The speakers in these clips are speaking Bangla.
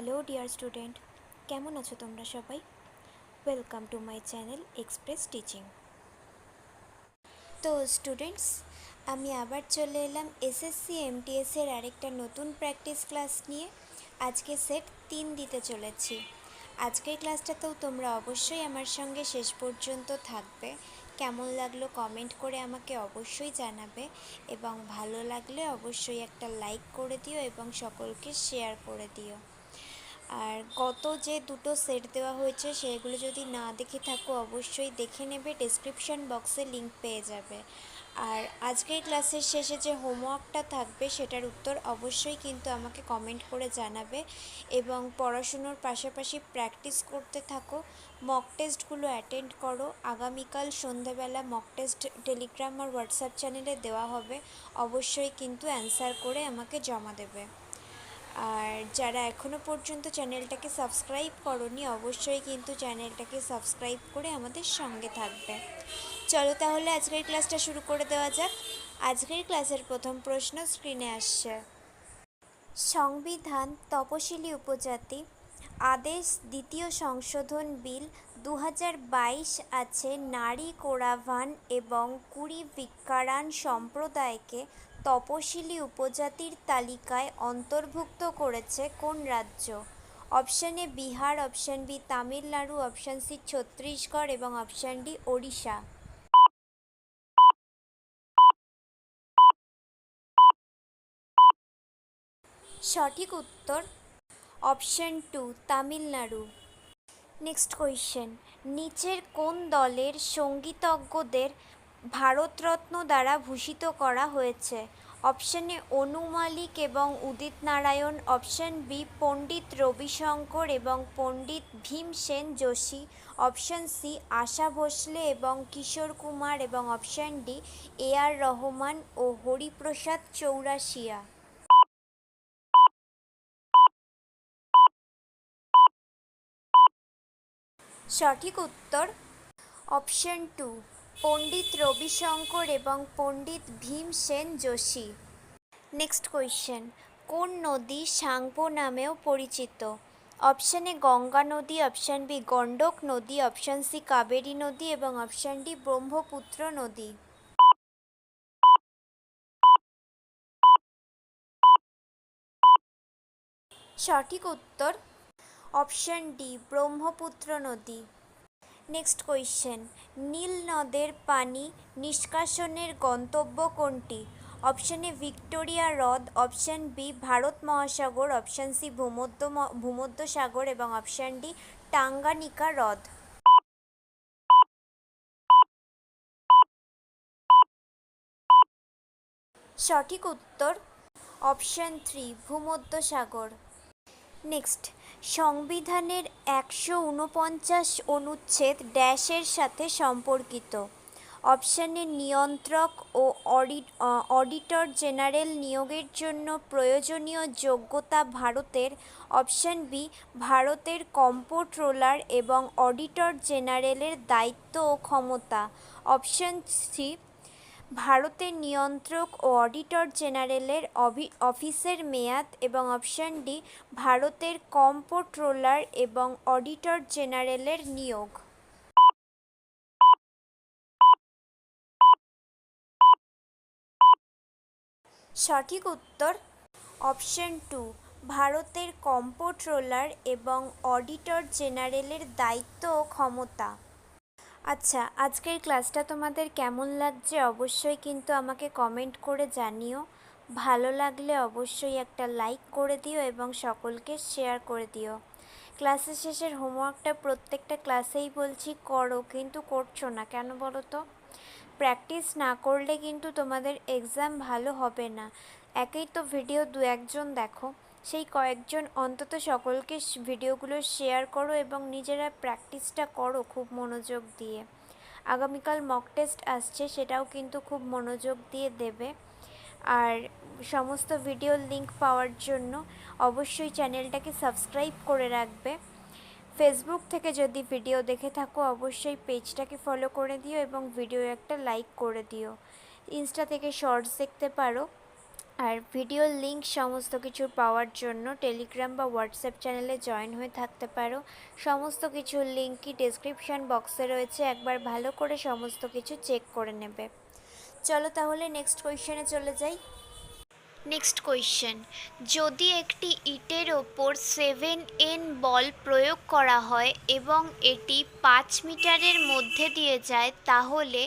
হ্যালো ডিয়ার স্টুডেন্ট, কেমন আছো তোমরা সবাই? Welcome to my channel express teaching. তো স্টুডেন্টস, আমি আবার চলে এলাম এসএসসি এমটিএস এর আরেকটা নতুন প্র্যাকটিস ক্লাস নিয়ে। আজকে সেট তিন দিতে চলেছি। আজকের ক্লাসটাতেও তোমরা অবশ্যই আমার সঙ্গে শেষ পর্যন্ত থাকবে। কেমন লাগল কমেন্ট করে আমাকে অবশ্যই জানাবে এবং ভালো লাগলে অবশ্যই একটা লাইক করে দিও এবং সকলকে শেয়ার করে দিও। আর গত যে দুটো সেট দেওয়া হয়েছে সেগুলো যদি না দেখে থাকো, অবশ্যই দেখে নেবে ডেসক্রিপশন বক্সে লিংক পেয়ে যাবে। আর আজকের ক্লাসের শেষে যে হোমওয়ার্কটা থাকবে সেটার উত্তর অবশ্যই কিন্তু আমাকে কমেন্ট করে জানাবে এবং পড়াশুনোর পাশাপাশি প্র্যাকটিস করতে থাকো মক টেস্টগুলো অ্যাটেন্ড করো। আগামীকাল সন্ধেবেলা মক টেস্ট টেলিগ্রাম আর হোয়াটসঅ্যাপ চ্যানেলে দেওয়া হবে। অবশ্যই কিন্তু অ্যান্সার করে আমাকে জমা দেবে। আর যারা এখনও পর্যন্ত চ্যানেলটাকে সাবস্ক্রাইব করনি, অবশ্যই কিন্তু চ্যানেলটাকে সাবস্ক্রাইব করে আমাদের সঙ্গে থাকবে। চলো তাহলে আজকের ক্লাসটা শুরু করে দেওয়া যাক। আজকের ক্লাসের প্রথম প্রশ্ন স্ক্রিনে আসছে। সংবিধান তপশিলি উপজাতি, আদেশ দ্বিতীয় সংশোধন বিল দু হাজার বাইশ আছে নারী কোরাভান এবং কুড়ি ভিক্ষারান সম্প্রদায়কে তপশিলি উপজাতির তালিকায় অন্তর্ভুক্ত করেছে কোন রাজ্য? Option A Bihar, option B Tamil Nadu, option C Chhattisgarh এবং অপশান ডি ওড়িশা। সঠিক উত্তর option two Tamil Nadu. Next question, নিচের কোন দলের সঙ্গীতজ্ঞদের ভারতরত্ন দ্বারা ভূষিত করা হয়েছে। অপশান অনু মালিক এবং উদিত নারায়ণ অপশান বি পণ্ডিত রবিশঙ্কর এবং পণ্ডিত ভীমসেন যোশী অপশান সি আশা ভোসলে এবং কিশোর কুমার এবং অপশান ডি এ আর রহমান ও হরিপ্রসাদ চৌরাশিয়া। সঠিক উত্তর অপশন টু পণ্ডিত রবিশঙ্কর এবং পণ্ডিত ভীমসেন যোশী। নেক্সট কোয়েশ্চেন কোন নদী সাংপো নামেও পরিচিত? অপশান গঙ্গা নদী অপশান বি গণ্ডক নদী অপশান সি কাবেরী নদী এবং অপশান ডি ব্রহ্মপুত্র নদী। সঠিক উত্তর অপশান ডি ব্রহ্মপুত্র নদী। নেক্সট কোয়েশ্চেন নীল নদের পানি নিষ্কাশনের গন্তব্য কোনটি? অপশান এ ভিক্টোরিয়া হ্রদ। অপশান বি ভারত মহাসাগর। অপশান সি ভূমধ্য ভূমধ্য সাগর এবং অপশান ডি টাঙ্গানিকা হ্রদ। সঠিক উত্তর অপশান থ্রি ভূমধ্য সাগর। নেক্সট সংবিধানের একশো উনপঞ্চাশ অনুচ্ছেদ ড্যাশের সাথে সম্পর্কিত। অপশানে নিয়ন্ত্রক ও অডিটর জেনারেল নিয়োগের জন্য প্রয়োজনীয় যোগ্যতা ভারতের, অপশান বি, ভারতের কম্পোট্রোলার এবং অডিটর জেনারেলের দায়িত্ব ও ক্ষমতা। অপশান সি ভারতের নিয়ন্ত্রক ও অডিটর জেনারেলের অফিসের মেয়াদ এবং অপশান ডি, ভারতের কম্পোট্রোলার এবং অডিটর জেনারেলের নিয়োগ। সঠিক উত্তর, অপশান টু, ভারতের কম্পোট্রোলার এবং অডিটর জেনারেলের দায়িত্ব ও ক্ষমতা। আচ্ছা আজকের ক্লাসটা তোমাদের কেমন লাগছে অবশ্যই কিন্তু আমাকে কমেন্ট করে জানিও। ভালো লাগলে অবশ্যই একটা লাইক করে দিও এবং সকলকে শেয়ার করে দিও। ক্লাসের শেষের হোমওয়ার্কটা প্রত্যেকটা ক্লাসেই বলছি করো, কিন্তু করছ না, কেন বলো তো? প্র্যাকটিস না করলে কিন্তু তোমাদের এক্সাম ভালো হবে না। একেই তো ভিডিও দু একজন দেখো। সেই কয়েকজন অন্তত সকলকে ভিডিওগুলো শেয়ার করো এবং নিজেরা প্র্যাকটিসটা করো খুব মনোযোগ দিয়ে। আগামীকাল মক টেস্ট আসছে, সেটাও কিন্তু খুব মনোযোগ দিয়ে দেবে। আর সমস্ত ভিডিওর লিঙ্ক পাওয়ার জন্য অবশ্যই চ্যানেলটাকে সাবস্ক্রাইব করে রাখবে। ফেসবুক থেকে যদি ভিডিও দেখে থাকো, অবশ্যই পেজটাকে ফলো করে দিও এবং ভিডিও একটা লাইক করে দিও। ইনস্টা থেকে শর্টস দেখতে পারো। আর ভিডিওর লিংক সমস্ত কিছু পাওয়ার জন্য টেলিগ্রাম বা হোয়াটসঅ্যাপ চ্যানেলে জয়েন হয়ে থাকতে পারো। সমস্ত কিছুর লিঙ্কই ডেসক্রিপশন বক্সে রয়েছে। একবার ভালো করে সমস্ত কিছু চেক করে নেবে। চলো তাহলে নেক্সট কোয়েশ্চেনে চলে যাই। নেক্সট কোয়েশ্চেন যদি একটি ইটের ওপর সেভেন এন বল প্রয়োগ করা হয় এবং এটি পাঁচ মিটারের মধ্যে দিয়ে যায়, তাহলে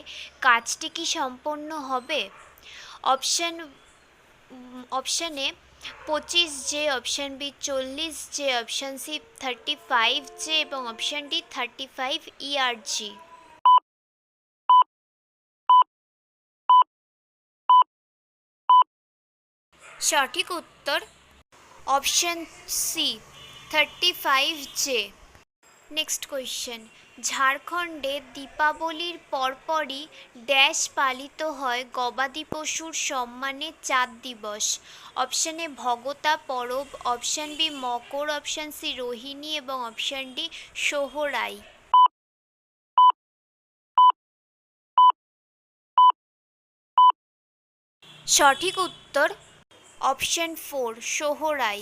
কাজটি কি সম্পন্ন হবে? অপশান অপশান পঁচিশ জে অপশান বি চল্লিশ J option C thirty five J এবং option D thirty five erg সঠিক উত্তর option C thirty five J next question ঝাড়খণ্ডে দীপাবলির পরপরই ড্যাশ পালিত হয় গবাদি পশুর সম্মানে চাঁদ দিবস। Option A Bhagta Parab, option B Makar, option C Rohini এবং অপশান ডি সোহরাই। সঠিক উত্তর option four, Sohrai.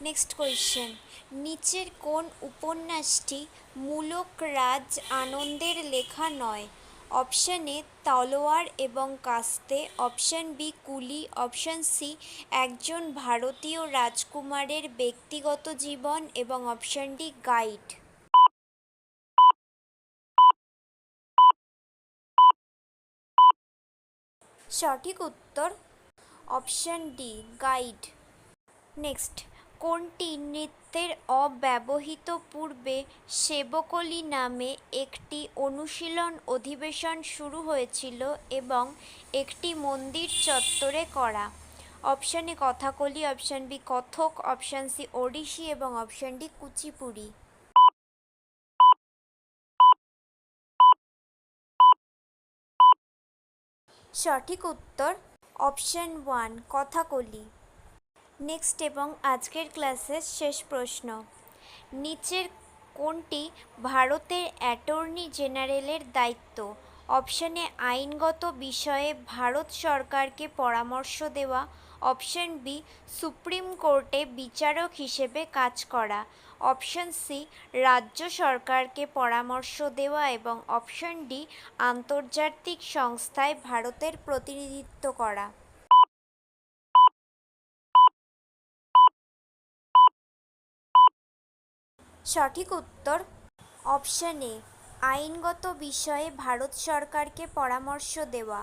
Next question নিচের কোন উপন্যাসটি মূলক রাজ আনন্দের লেখা নয়? অপশান এ তলোয়ার এবং কাস্তে। Option B Coolie. Option C একজন ভারতীয় রাজকুমারের ব্যক্তিগত জীবন এবং অপশান ডি গাইড সঠিক উত্তর অপশান ডি গাইড নেক্সট কোনটি নৃত্যের অব্যবহিত পূর্বে সেবকলি নামে একটি অনুশীলন অধিবেশন শুরু হয়েছিল এবং একটি মন্দির চত্বরে করা। Option Kathakali, option B Kathak, option C Odissi এবং অপশান ডি কুচিপুড়ি। সঠিক উত্তর অপশান ওয়ান, কথাকলি। নেক্সট এবং আজকের ক্লাসের শেষ প্রশ্ন। নিচের কোনটি ভারতের অ্যাটর্নি জেনারেলের দায়িত্ব? অপশানে আইনগত বিষয়ে ভারত সরকারকে পরামর্শ দেওয়া। অপশান বি, সুপ্রিম কোর্টে বিচারক হিসেবে কাজ করা। অপশান সি, রাজ্য সরকারকে পরামর্শ দেওয়া এবং অপশান ডি, আন্তর্জাতিক সংস্থায় ভারতের প্রতিনিধিত্ব করা। সঠিক উত্তর? অপশান এ, আইনগত বিষয়ে ভারত সরকারকে পরামর্শ দেওয়া।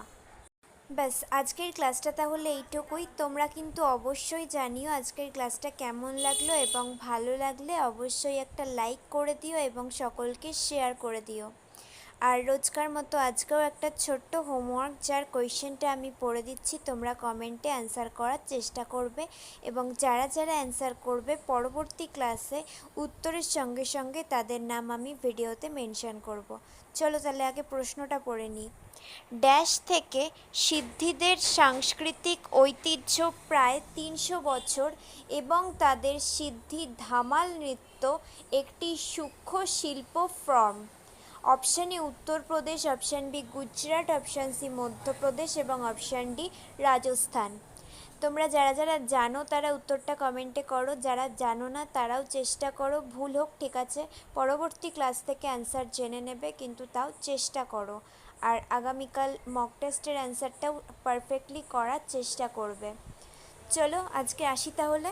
ব্যাস, আজকের ক্লাসটা তাহলে এইটুকুই। তোমরা কিন্তু অবশ্যই জানিও আজকের ক্লাসটা কেমন লাগল এবং ভালো লাগলে অবশ্যই একটা লাইক করে দিও এবং সকলকে শেয়ার করে দিও। আর রোজকার মতো আজকেও একটা ছোট্ট হোমওয়ার্ক যার কোয়েশ্চেনটা আমি পড়ে দিচ্ছি। তোমরা কমেন্টে অ্যান্সার করার চেষ্টা করবে এবং যারা যারা অ্যান্সার করবে, পরবর্তী ক্লাসে উত্তরের সঙ্গে সঙ্গে তাদের নাম আমি ভিডিওতে মেনশন করব। চলো তাহলে আগে প্রশ্নটা পড়ে নিই। ড্যাশ থেকে সিদ্ধিদের সাংস্কৃতিক ঐতিহ্য প্রায় তিনশো বছর এবং তাদের সিদ্ধি ধামাল নৃত্য একটি সূক্ষ্ম শিল্প form option A Uttar Pradesh option B Gujarat, option C Madhya Pradesh এবং অপশান ডি রাজস্থান। তোমরা যারা যারা জানো তারা উত্তরটা কমেন্টে করো, যারা জানো না তারাও চেষ্টা করো, ভুল হোক, ঠিক আছে? পরবর্তী ক্লাস থেকে অ্যান্সার জেনে নেবে, কিন্তু তাও চেষ্টা করো। আর আগামীকাল মক টেস্টের অ্যান্সারটাও পারফেক্টলি করার চেষ্টা করবে। চলো আজকে আসি তাহলে।